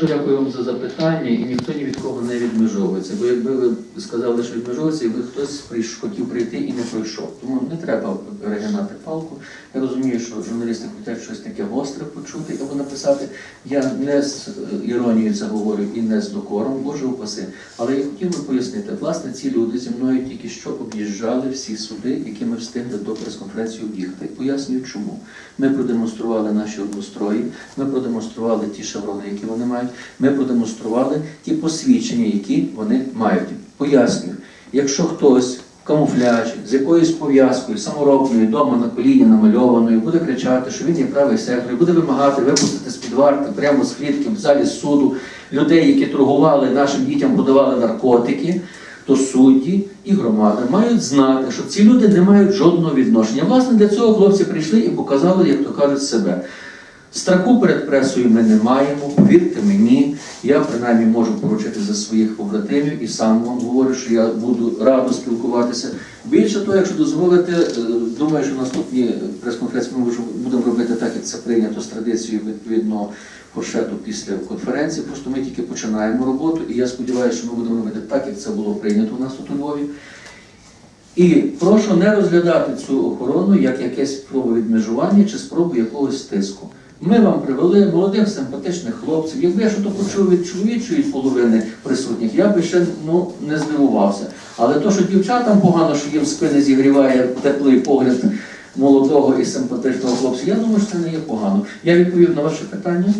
Дуже дякую вам за запитання, і ніхто ні від кого не відмежовується. Бо якби ви сказали, що відмежовується, якби хтось хотів прийти і не пройшов. Тому не треба перегинати палку. Я розумію, що журналісти хочуть щось таке гостре почути або написати. Я не з е, іронією це говорю і не з докором, Боже упаси. Але я хотів би пояснити, власне, ці люди зі мною тільки що об'їжджали всі суди, які ми встигли до прес-конференції об'їхати. Пояснюю, чому. Ми продемонстрували наші однострої, ми продемонстрували ті шеврони, які вони мають. Ми продемонстрували ті посвідчення, які вони мають. Пояснюю, якщо хтось в камуфляжі з якоюсь пов'язкою саморобною, дома на коліні намальованою, буде кричати, що він є правий сектор, буде вимагати випустити з-під варти прямо з клітки в залі суду людей, які торгували нашим дітям, продавали наркотики. То судді і громада мають знати, що ці люди не мають жодного відношення. Власне, для цього хлопці прийшли і показали, як то кажуть, себе. Страху перед пресою ми не маємо, повірте мені, я принаймні можу поручити за своїх побратимів і сам вам говорю, що я буду радо спілкуватися. Більше того, якщо дозволите, е, думаю, що наступні прес-конференції ми будемо робити так, як це прийнято з традицією відповідно фуршету після конференції. Просто ми тільки починаємо роботу, і я сподіваюся, що ми будемо робити так, як це було прийнято у нас у Львові. І прошу не розглядати цю охорону як якесь спробу відмежування чи спробу якогось тиску. Ми вам привели молодих симпатичних хлопців. Якби я що то почув від чоловічої половини присутніх, я би ще ну, не здивувався. Але то, що дівчатам погано, що їм спини зігріває теплий погляд молодого і симпатичного хлопця, я думаю, що це не є погано. Я відповів на ваше питання.